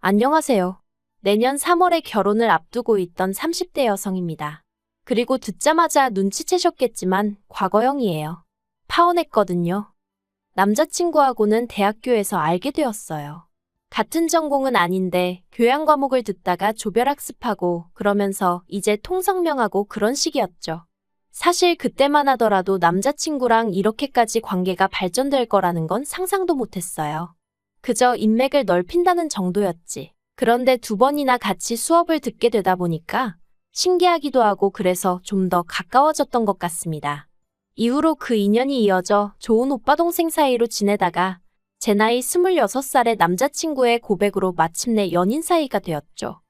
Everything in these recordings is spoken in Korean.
안녕하세요. 내년 3월에 결혼을 앞두고 있던 30대 여성입니다. 그리고 듣자마자 눈치채셨겠지만 과거형이에요. 파혼했거든요. 남자친구하고는 대학교에서 알게 되었어요. 같은 전공은 아닌데 교양 과목을 듣다가 조별학습하고 그러면서 이제 통성명하고 그런 식이었죠. 사실 그때만 하더라도 남자친구랑 이렇게까지 관계가 발전될 거라는 건 상상도 못했어요. 그저 인맥을 넓힌다는 정도였지. 그런데 두 번이나 같이 수업을 듣게 되다 보니까 신기하기도 하고 그래서 좀 더 가까워졌던 것 같습니다. 이후로 그 인연이 이어져 좋은 오빠 동생 사이로 지내다가 제 나이 26살의 남자친구의 고백으로 마침내 연인 사이가 되었죠.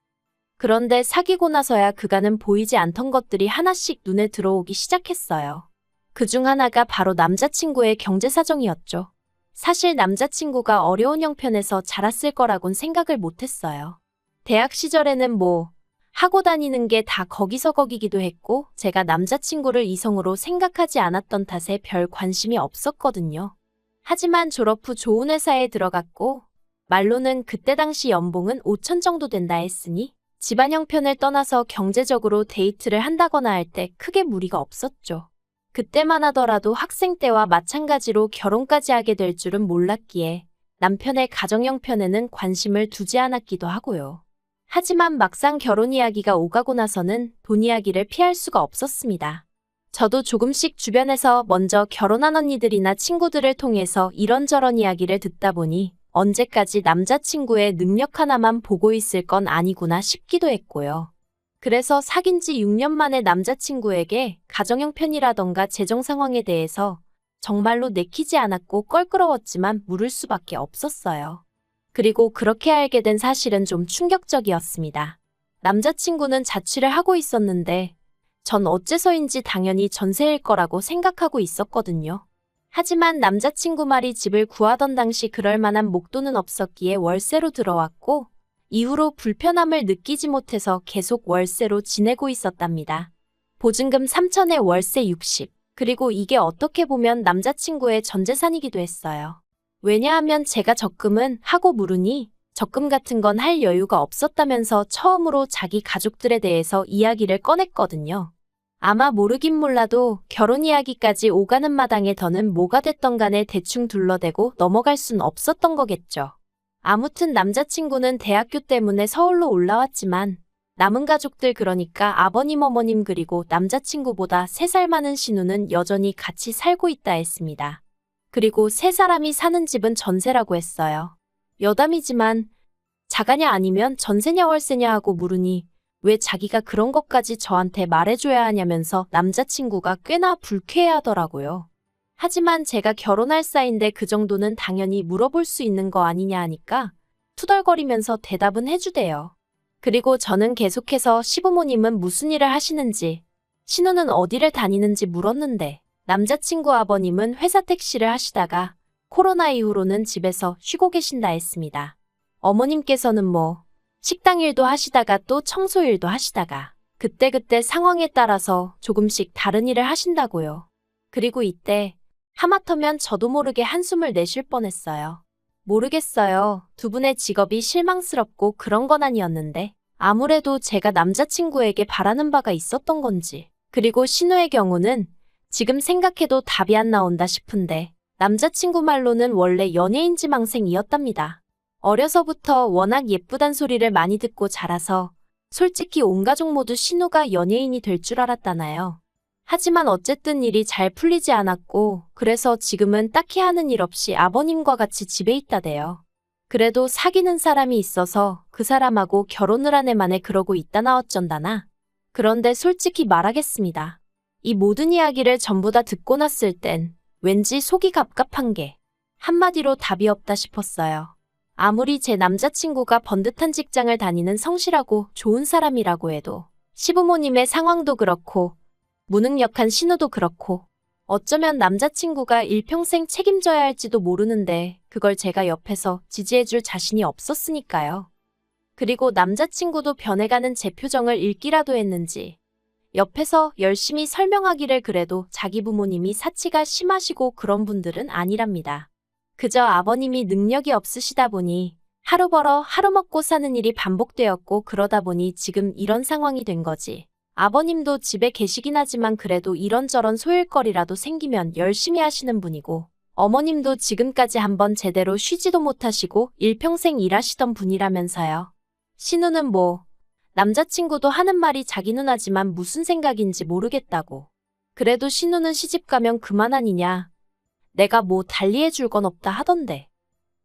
그런데 사귀고 나서야 그간은 보이지 않던 것들이 하나씩 눈에 들어오기 시작했어요. 그 중 하나가 바로 남자친구의 경제 사정이었죠. 사실 남자친구가 어려운 형편에서 자랐을 거라곤 생각을 못했어요. 대학 시절에는 뭐 하고 다니는 게 다 거기서 거기기도 했고 제가 남자친구를 이성으로 생각하지 않았던 탓에 별 관심이 없었거든요. 하지만 졸업 후 좋은 회사에 들어갔고 말로는 그때 당시 연봉은 5천 정도 된다 했으니 집안 형편을 떠나서 경제적으로 데이트를 한다거나 할 때 크게 무리가 없었죠. 그때만 하더라도 학생 때와 마찬가지로 결혼까지 하게 될 줄은 몰랐기에 남편의 가정 형편에는 관심을 두지 않았기도 하고요. 하지만 막상 결혼 이야기가 오가고 나서는 돈 이야기를 피할 수가 없었습니다. 저도 조금씩 주변에서 먼저 결혼한 언니들이나 친구들을 통해서 이런저런 이야기를 듣다 보니 언제까지 남자친구의 능력 하나만 보고 있을 건 아니구나 싶기도 했고요. 그래서 사귄 지 6년 만에 남자친구에게 가정 형편이라던가 재정 상황에 대해서 정말로 내키지 않았고 껄끄러웠지만 물을 수밖에 없었어요. 그리고 그렇게 알게 된 사실은 좀 충격적이었습니다. 남자친구는 자취를 하고 있었는데 전 어째서인지 당연히 전세일 거라고 생각하고 있었거든요. 하지만 남자친구 말이 집을 구하던 당시 그럴 만한 목돈은 없었기에 월세로 들어왔고 이후로 불편함을 느끼지 못해서 계속 월세로 지내고 있었답니다. 보증금 3천에 월세 60. 그리고 이게 어떻게 보면 남자친구의 전 재산이기도 했어요. 왜냐하면 제가 적금은 하고 물으니 적금 같은 건 할 여유가 없었다면서 처음으로 자기 가족들에 대해서 이야기를 꺼냈거든요. 아마 모르긴 몰라도 결혼 이야기까지 오가는 마당에 더는 뭐가 됐던 간에 대충 둘러대고 넘어갈 순 없었던 거겠죠. 아무튼 남자친구는 대학교 때문에 서울로 올라왔지만 남은 가족들 그러니까 아버님 어머님 그리고 남자친구보다 3살 많은 신우는 여전히 같이 살고 있다 했습니다. 그리고 세 사람이 사는 집은 전세라고 했어요. 여담이지만 자가냐 아니면 전세냐 월세냐 하고 물으니 왜 자기가 그런 것까지 저한테 말해줘야 하냐면서 남자친구가 꽤나 불쾌해하더라고요. 하지만 제가 결혼할 사이인데 그 정도는 당연히 물어볼 수 있는 거 아니냐 하니까 투덜거리면서 대답은 해주대요. 그리고 저는 계속해서 시부모님은 무슨 일을 하시는지, 신우는 어디를 다니는지 물었는데 남자친구 아버님은 회사 택시를 하시다가 코로나 이후로는 집에서 쉬고 계신다 했습니다. 어머님께서는 뭐 식당 일도 하시다가 또 청소 일도 하시다가 그때그때 상황에 따라서 조금씩 다른 일을 하신다고요. 그리고 이때 하마터면 저도 모르게 한숨을 내쉴 뻔했어요. 모르겠어요. 두 분의 직업이 실망스럽고 그런 건 아니었는데 아무래도 제가 남자친구에게 바라는 바가 있었던 건지 그리고 신우의 경우는 지금 생각해도 답이 안 나온다 싶은데 남자친구 말로는 원래 연예인 지망생이었답니다. 어려서부터 워낙 예쁘단 소리를 많이 듣고 자라서 솔직히 온 가족 모두 신우가 연예인이 될 줄 알았다나요. 하지만 어쨌든 일이 잘 풀리지 않았고 그래서 지금은 딱히 하는 일 없이 아버님과 같이 집에 있다대요. 그래도 사귀는 사람이 있어서 그 사람하고 결혼을 한 해 만에 그러고 있다나 어쩐다나. 그런데 솔직히 말하겠습니다. 이 모든 이야기를 전부 다 듣고 났을 땐 왠지 속이 갑갑한 게 한마디로 답이 없다 싶었어요. 아무리 제 남자친구가 번듯한 직장을 다니는 성실하고 좋은 사람이라고 해도 시부모님의 상황도 그렇고 무능력한 신우도 그렇고 어쩌면 남자친구가 일평생 책임져야 할지도 모르는데 그걸 제가 옆에서 지지해줄 자신이 없었으니까요. 그리고 남자친구도 변해가는 제 표정을 읽기라도 했는지 옆에서 열심히 설명하기를 그래도 자기 부모님이 사치가 심하시고 그런 분들은 아니랍니다. 그저 아버님이 능력이 없으시다 보니 하루 벌어 하루 먹고 사는 일이 반복되었고 그러다 보니 지금 이런 상황이 된 거지. 아버님도 집에 계시긴 하지만 그래도 이런저런 소일거리라도 생기면 열심히 하시는 분이고 어머님도 지금까지 한번 제대로 쉬지도 못하시고 일평생 일하시던 분이라면서요. 신우는 뭐 남자친구도 하는 말이 자기 누나지만 무슨 생각인지 모르겠다고. 그래도 신우는 시집 가면 그만 아니냐. 내가 뭐 달리해 줄 건 없다 하던데.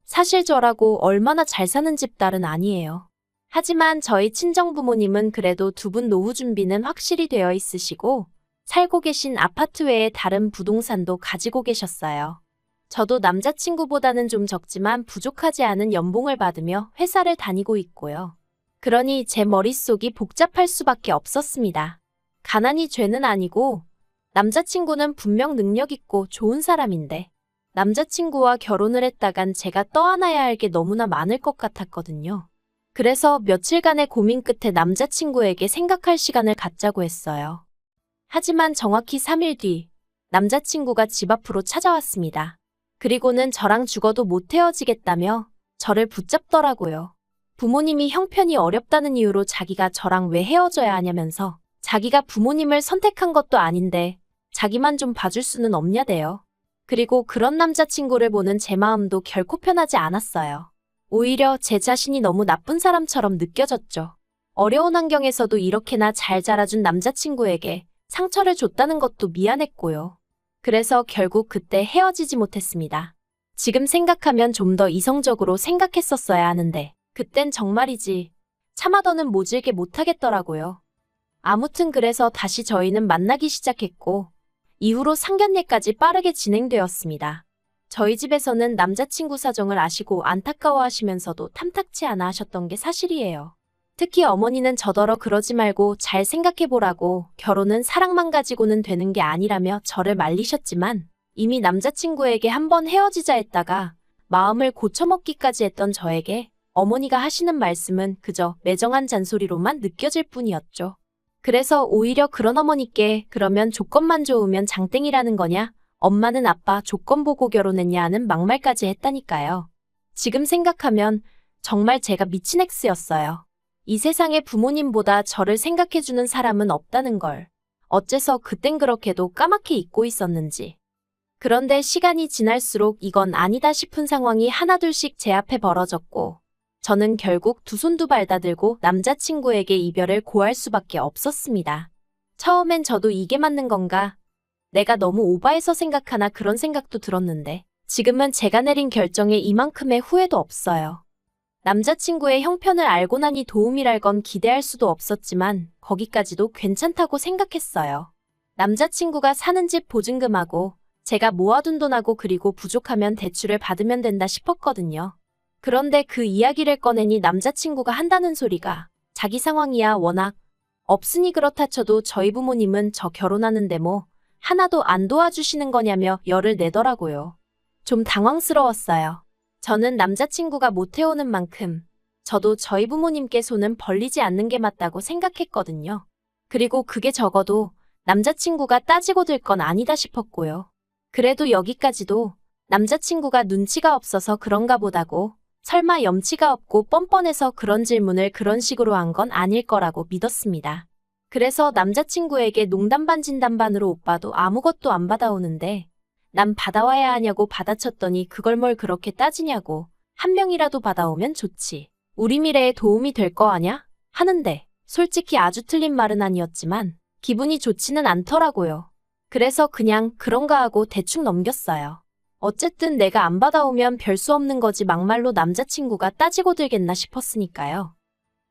사실 저라고 얼마나 잘 사는 집 딸은 아니에요. 하지만 저희 친정 부모님은 그래도 두 분 노후 준비는 확실히 되어 있으시고 살고 계신 아파트 외에 다른 부동산도 가지고 계셨어요. 저도 남자친구보다는 좀 적지만 부족하지 않은 연봉을 받으며 회사를 다니고 있고요. 그러니 제 머릿속이 복잡할 수밖에 없었습니다. 가난이 죄는 아니고 남자친구는 분명 능력 있고 좋은 사람인데 남자친구와 결혼을 했다간 제가 떠안아야 할 게 너무나 많을 것 같았거든요. 그래서 며칠간의 고민 끝에 남자친구에게 생각할 시간을 갖자고 했어요. 하지만 정확히 3일 뒤 남자친구가 집 앞으로 찾아왔습니다. 그리고는 저랑 죽어도 못 헤어지겠다며 저를 붙잡더라고요. 부모님이 형편이 어렵다는 이유로 자기가 저랑 왜 헤어져야 하냐면서 자기가 부모님을 선택한 것도 아닌데 자기만 좀 봐줄 수는 없냐대요. 그리고 그런 남자친구를 보는 제 마음도 결코 편하지 않았어요. 오히려 제 자신이 너무 나쁜 사람처럼 느껴졌죠. 어려운 환경에서도 이렇게나 잘 자라준 남자친구에게 상처를 줬다는 것도 미안했고요. 그래서 결국 그때 헤어지지 못했습니다. 지금 생각하면 좀 더 이성적으로 생각했었어야 하는데, 그땐 정말이지. 참아더는 모질게 못하겠더라고요. 아무튼 그래서 다시 저희는 만나기 시작했고, 이후로 상견례까지 빠르게 진행되었습니다. 저희 집에서는 남자친구 사정을 아시고 안타까워하시면서도 탐탁치 않아 하셨던 게 사실이에요. 특히 어머니는 저더러 그러지 말고 잘 생각해보라고 결혼은 사랑만 가지고는 되는 게 아니라며 저를 말리셨지만 이미 남자친구에게 한번 헤어지자 했다가 마음을 고쳐먹기까지 했던 저에게 어머니가 하시는 말씀은 그저 매정한 잔소리로만 느껴질 뿐이었죠. 그래서 오히려 그런 어머니께 그러면 조건만 좋으면 장땡이라는 거냐? 엄마는 아빠 조건 보고 결혼했냐 하는 막말까지 했다니까요. 지금 생각하면 정말 제가 미친 엑스였어요. 이 세상에 부모님보다 저를 생각해주는 사람은 없다는 걸. 어째서 그땐 그렇게도 까맣게 잊고 있었는지. 그런데 시간이 지날수록 이건 아니다 싶은 상황이 하나둘씩 제 앞에 벌어졌고, 저는 결국 두 손 두 발 다 들고 남자친구에게 이별을 고할 수밖에 없었습니다. 처음엔 저도 이게 맞는 건가? 내가 너무 오바해서 생각하나 그런 생각도 들었는데, 지금은 제가 내린 결정에 이만큼의 후회도 없어요. 남자친구의 형편을 알고 나니 도움이랄 건 기대할 수도 없었지만, 거기까지도 괜찮다고 생각했어요. 남자친구가 사는 집 보증금하고, 제가 모아둔 돈하고 그리고 부족하면 대출을 받으면 된다 싶었거든요. 그런데 그 이야기를 꺼내니 남자친구가 한다는 소리가 자기 상황이야 워낙 없으니 그렇다 쳐도 저희 부모님은 저 결혼하는데 뭐 하나도 안 도와주시는 거냐며 열을 내더라고요. 좀 당황스러웠어요. 저는 남자친구가 못 해오는 만큼 저도 저희 부모님께 손은 벌리지 않는 게 맞다고 생각했거든요. 그리고 그게 적어도 남자친구가 따지고 들 건 아니다 싶었고요. 그래도 여기까지도 남자친구가 눈치가 없어서 그런가 보다고 설마 염치가 없고 뻔뻔해서 그런 질문을 그런 식으로 한 건 아닐 거라고 믿었습니다. 그래서 남자친구에게 농담 반 진담 반으로 오빠도 아무것도 안 받아오는데 난 받아와야 하냐고 받아쳤더니 그걸 뭘 그렇게 따지냐고 한 명이라도 받아오면 좋지. 우리 미래에 도움이 될 거 아냐? 하는데 솔직히 아주 틀린 말은 아니었지만 기분이 좋지는 않더라고요. 그래서 그냥 그런가 하고 대충 넘겼어요. 어쨌든 내가 안 받아오면 별 수 없는 거지 막말로 남자친구가 따지고 들겠나 싶었으니까요.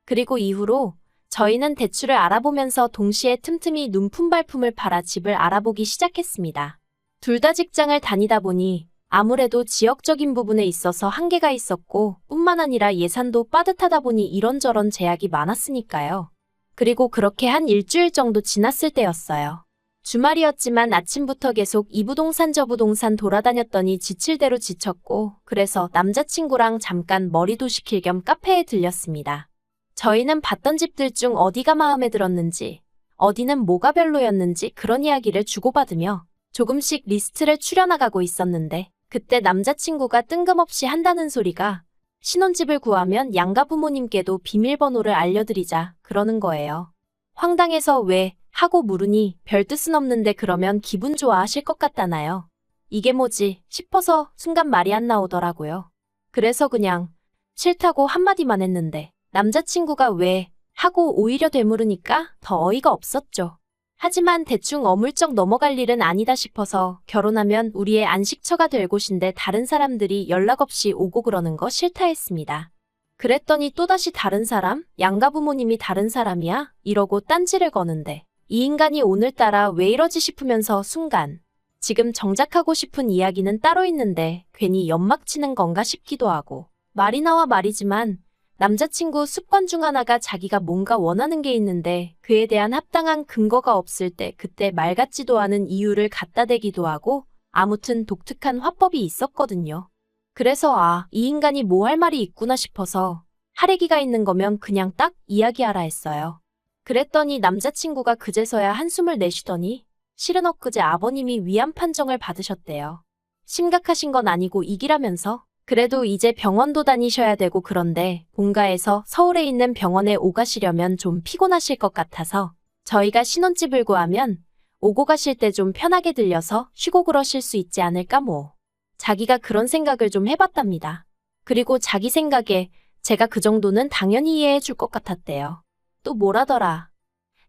그리고 이후로 저희는 대출을 알아보면서 동시에 틈틈이 눈품발품을 팔아 집을 알아보기 시작했습니다. 둘 다 직장을 다니다 보니 아무래도 지역적인 부분에 있어서 한계가 있었고 뿐만 아니라 예산도 빠듯하다 보니 이런저런 제약이 많았으니까요. 그리고 그렇게 한 일주일 정도 지났을 때였어요. 주말이었지만 아침부터 계속 이 부동산 저 부동산 돌아다녔더니 지칠 대로 지쳤고 그래서 남자친구랑 잠깐 머리도 식힐 겸 카페에 들렸습니다. 저희는 봤던 집들 중 어디가 마음에 들었는지 어디는 뭐가 별로였는지 그런 이야기를 주고받으며 조금씩 리스트를 추려나가고 있었는데 그때 남자친구가 뜬금없이 한다는 소리가 신혼집을 구하면 양가 부모님께도 비밀번호를 알려드리자 그러는 거예요. 황당해서 왜 하고 물으니 별 뜻은 없는데 그러면 기분 좋아하실 것 같다나요. 이게 뭐지 싶어서 순간 말이 안 나오더라고요. 그래서 그냥 싫다고 한마디만 했는데 남자친구가 왜 하고 오히려 되물으니까 더 어이가 없었죠. 하지만 대충 어물쩍 넘어갈 일은 아니다 싶어서 결혼하면 우리의 안식처가 될 곳인데 다른 사람들이 연락 없이 오고 그러는 거 싫다 했습니다. 그랬더니 또다시 다른 사람? 양가 부모님이 다른 사람이야? 이러고 딴지를 거는데 이 인간이 오늘따라 왜 이러지 싶으면서 순간 지금 정작 하고 싶은 이야기는 따로 있는데 괜히 연막 치는 건가 싶기도 하고 말이 나와 말이지만 남자친구 습관 중 하나가 자기가 뭔가 원하는 게 있는데 그에 대한 합당한 근거가 없을 때 그때 말 같지도 않은 이유를 갖다 대기도 하고 아무튼 독특한 화법이 있었거든요. 그래서 아, 이 인간이 뭐 할 말이 있구나 싶어서 하레기가 있는 거면 그냥 딱 이야기하라 했어요. 그랬더니 남자친구가 그제서야 한숨을 내쉬더니 실은 엊그제 아버님이 위암 판정을 받으셨대요. 심각하신 건 아니고 이기라면서 그래도 이제 병원도 다니셔야 되고 그런데 본가에서 서울에 있는 병원에 오가시려면 좀 피곤하실 것 같아서 저희가 신혼집을 구하면 오고 가실 때 좀 편하게 들려서 쉬고 그러실 수 있지 않을까 뭐. 자기가 그런 생각을 좀 해봤답니다. 그리고 자기 생각에 제가 그 정도는 당연히 이해해 줄 것 같았대요. 또 뭐라더라.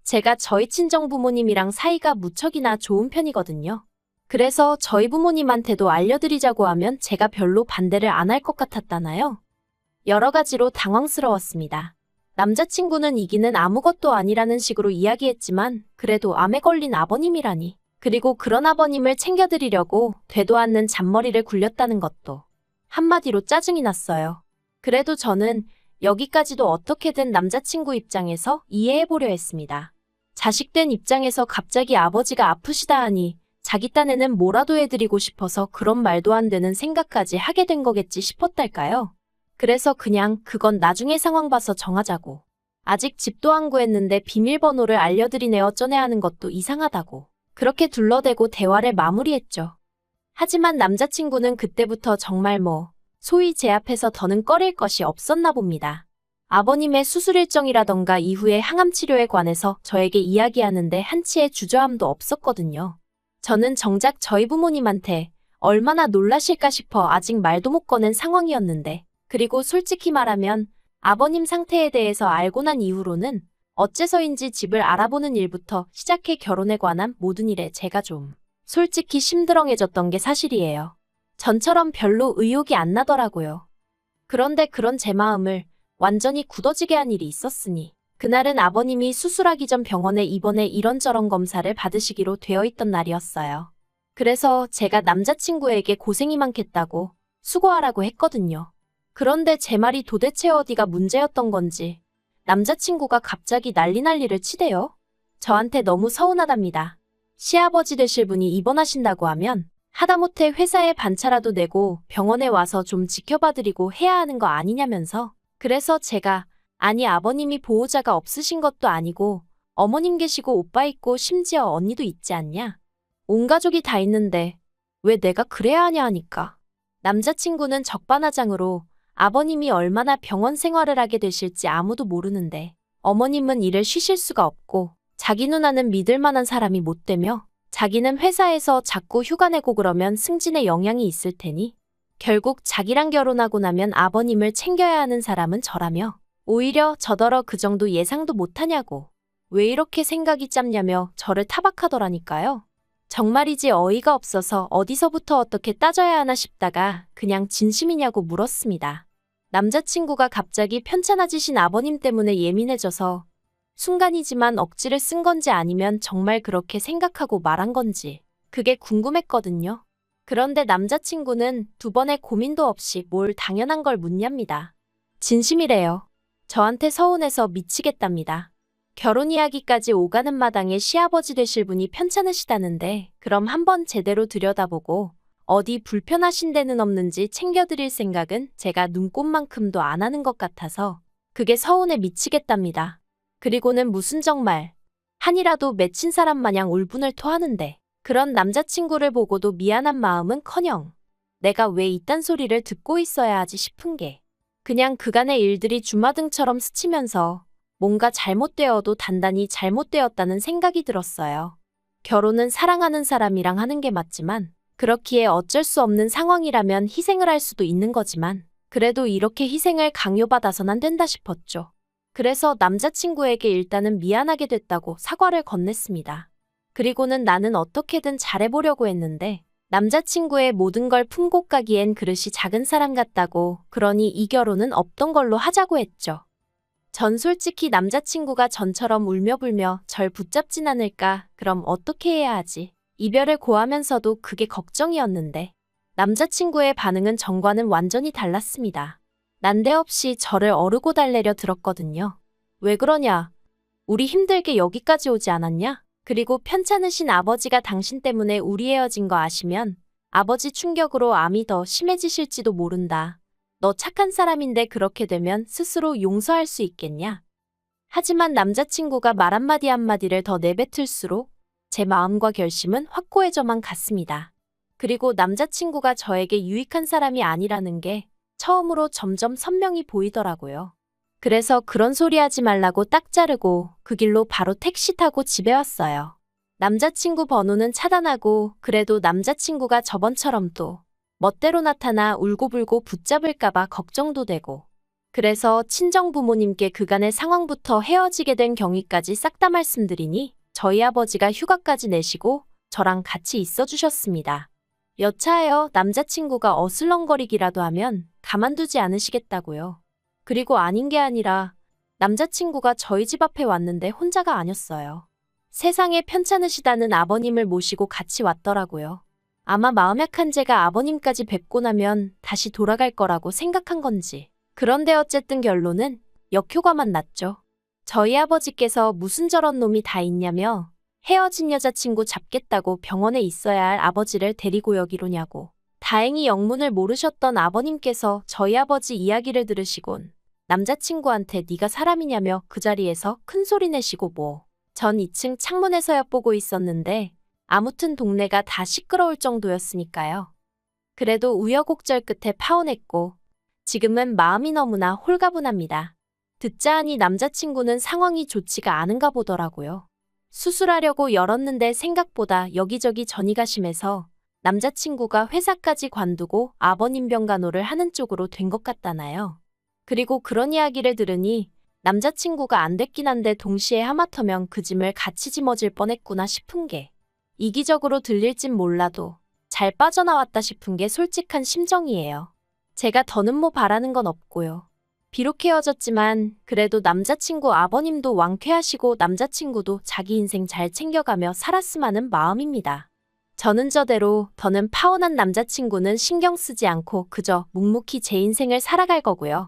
제가 저희 친정 부모님이랑 사이가 무척이나 좋은 편이거든요. 그래서 저희 부모님한테도 알려드리자고 하면 제가 별로 반대를 안 할 것 같았다나요? 여러 가지로 당황스러웠습니다. 남자친구는 이기는 아무것도 아니라는 식으로 이야기했지만 그래도 암에 걸린 아버님이라니. 그리고 그런 아버님을 챙겨드리려고 되도 않는 잔머리를 굴렸다는 것도 한마디로 짜증이 났어요. 그래도 저는 여기까지도 어떻게든 남자친구 입장에서 이해해보려 했습니다. 자식된 입장에서 갑자기 아버지가 아프시다 하니 자기 딴에는 뭐라도 해드리고 싶어서 그런 말도 안 되는 생각까지 하게 된 거겠지 싶었달까요? 그래서 그냥 그건 나중에 상황 봐서 정하자고. 아직 집도 안 구했는데 비밀번호를 알려드리네 어쩌네 하는 것도 이상하다고. 그렇게 둘러대고 대화를 마무리했죠. 하지만 남자친구는 그때부터 정말 뭐, 소위 제 앞에서 더는 꺼릴 것이 없었나 봅니다. 아버님의 수술 일정이라던가 이후의 항암 치료에 관해서 저에게 이야기하는데 한치의 주저함도 없었거든요. 저는 정작 저희 부모님한테 얼마나 놀라실까 싶어 아직 말도 못 거는 상황이었는데, 그리고 솔직히 말하면 아버님 상태에 대해서 알고 난 이후로는 어째서인지 집을 알아보는 일부터 시작해 결혼에 관한 모든 일에 제가 좀 솔직히 심드렁해졌던 게 사실이에요. 전처럼 별로 의욕이 안 나더라고요. 그런데 그런 제 마음을 완전히 굳어지게 한 일이 있었으니 그날은 아버님이 수술하기 전 병원에 입원해 이런저런 검사를 받으시기로 되어 있던 날이었어요. 그래서 제가 남자친구에게 고생이 많겠다고 수고하라고 했거든요. 그런데 제 말이 도대체 어디가 문제였던 건지 남자친구가 갑자기 난리 난리를 치대요. 저한테 너무 서운하답니다. 시아버지 되실 분이 입원하신다고 하면 하다못해 회사에 반차라도 내고 병원에 와서 좀 지켜봐드리고 해야 하는 거 아니냐면서 그래서 제가 아니 아버님이 보호자가 없으신 것도 아니고 어머님 계시고 오빠 있고 심지어 언니도 있지 않냐? 온 가족이 다 있는데 왜 내가 그래야 하냐 하니까 남자친구는 적반하장으로 아버님이 얼마나 병원 생활을 하게 되실지 아무도 모르는데 어머님은 일을 쉬실 수가 없고 자기 누나는 믿을 만한 사람이 못 되며 자기는 회사에서 자꾸 휴가 내고 그러면 승진에 영향이 있을 테니 결국 자기랑 결혼하고 나면 아버님을 챙겨야 하는 사람은 저라며 오히려 저더러 그 정도 예상도 못하냐고 왜 이렇게 생각이 짧냐며 저를 타박하더라니까요. 정말이지 어이가 없어서 어디서부터 어떻게 따져야 하나 싶다가 그냥 진심이냐고 물었습니다. 남자친구가 갑자기 편찮아지신 아버님 때문에 예민해져서 순간이지만 억지를 쓴 건지 아니면 정말 그렇게 생각하고 말한 건지 그게 궁금했거든요. 그런데 남자친구는 두 번의 고민도 없이 뭘 당연한 걸 묻냐입니다. 진심이래요. 저한테 서운해서 미치겠답니다. 결혼 이야기까지 오가는 마당에 시아버지 되실 분이 편찮으시다는데 그럼 한번 제대로 들여다보고 어디 불편하신 데는 없는지 챙겨드릴 생각은 제가 눈꼽만큼도 안 하는 것 같아서 그게 서운해 미치겠답니다. 그리고는 무슨 정말 한이라도 맺힌 사람 마냥 울분을 토하는데 그런 남자친구를 보고도 미안한 마음은 커녕 내가 왜 이딴 소리를 듣고 있어야 하지 싶은 게 그냥 그간의 일들이 주마등처럼 스치면서 뭔가 잘못되어도 단단히 잘못되었다는 생각이 들었어요. 결혼은 사랑하는 사람이랑 하는 게 맞지만 그렇기에 어쩔 수 없는 상황이라면 희생을 할 수도 있는 거지만 그래도 이렇게 희생을 강요받아선 안 된다 싶었죠. 그래서 남자친구에게 일단은 미안하게 됐다고 사과를 건넸습니다. 그리고는 나는 어떻게든 잘해보려고 했는데 남자친구의 모든 걸 품고 가기엔 그릇이 작은 사람 같다고 그러니 이 결혼은 없던 걸로 하자고 했죠. 전 솔직히 남자친구가 전처럼 울며불며 절 붙잡진 않을까 그럼 어떻게 해야 하지? 이별을 고하면서도 그게 걱정이었는데 남자친구의 반응은 전과는 완전히 달랐습니다. 난데없이 저를 어르고 달래려 들었거든요. 왜 그러냐? 우리 힘들게 여기까지 오지 않았냐? 그리고 편찮으신 아버지가 당신 때문에 우리 헤어진 거 아시면 아버지 충격으로 암이 더 심해지실지도 모른다. 너 착한 사람인데 그렇게 되면 스스로 용서할 수 있겠냐? 하지만 남자친구가 말 한마디 한마디를 더 내뱉을수록 제 마음과 결심은 확고해져만 갔습니다. 그리고 남자친구가 저에게 유익한 사람이 아니라는 게 처음으로 점점 선명히 보이더라고요. 그래서 그런 소리 하지 말라고 딱 자르고 그 길로 바로 택시 타고 집에 왔어요. 남자친구 번호는 차단하고 그래도 남자친구가 저번처럼 또 멋대로 나타나 울고불고 붙잡을까봐 걱정도 되고 그래서 친정 부모님께 그간의 상황부터 헤어지게 된 경위까지 싹 다 말씀드리니 저희 아버지가 휴가까지 내시고 저랑 같이 있어 주셨습니다. 여차하여 남자친구가 어슬렁거리기라도 하면 가만두지 않으시겠다고요. 그리고 아닌 게 아니라 남자친구가 저희 집 앞에 왔는데 혼자가 아니었어요. 세상에 편찮으시다는 아버님을 모시고 같이 왔더라고요. 아마 마음 약한 제가 아버님까지 뵙고 나면 다시 돌아갈 거라고 생각한 건지. 그런데 어쨌든 결론은 역효과만 났죠. 저희 아버지께서 무슨 저런 놈이 다 있냐며 헤어진 여자친구 잡겠다고 병원에 있어야 할 아버지를 데리고 여기로냐고. 다행히 영문을 모르셨던 아버님께서 저희 아버지 이야기를 들으시곤 남자친구한테 네가 사람이냐며 그 자리에서 큰 소리 내시고 뭐. 전 2층 창문에서 엿보고 있었는데 아무튼 동네가 다 시끄러울 정도였으니까요. 그래도 우여곡절 끝에 파혼했고 지금은 마음이 너무나 홀가분합니다. 듣자 하니 남자친구는 상황이 좋지가 않은가 보더라고요. 수술하려고 열었는데 생각보다 여기저기 전이가 심해서 남자친구가 회사까지 관두고 아버님 병간호를 하는 쪽으로 된 것 같다나요. 그리고 그런 이야기를 들으니 남자친구가 안 됐긴 한데 동시에 하마터면 그 짐을 같이 짊어질 뻔했구나 싶은 게 이기적으로 들릴진 몰라도 잘 빠져나왔다 싶은 게 솔직한 심정이에요. 제가 더는 뭐 바라는 건 없고요. 비록 헤어졌지만 그래도 남자친구 아버님도 왕쾌하시고 남자친구도 자기 인생 잘 챙겨가며 살았음 하는 마음입니다. 저는 저대로 더는 파혼한 남자친구는 신경 쓰지 않고 그저 묵묵히 제 인생을 살아갈 거고요.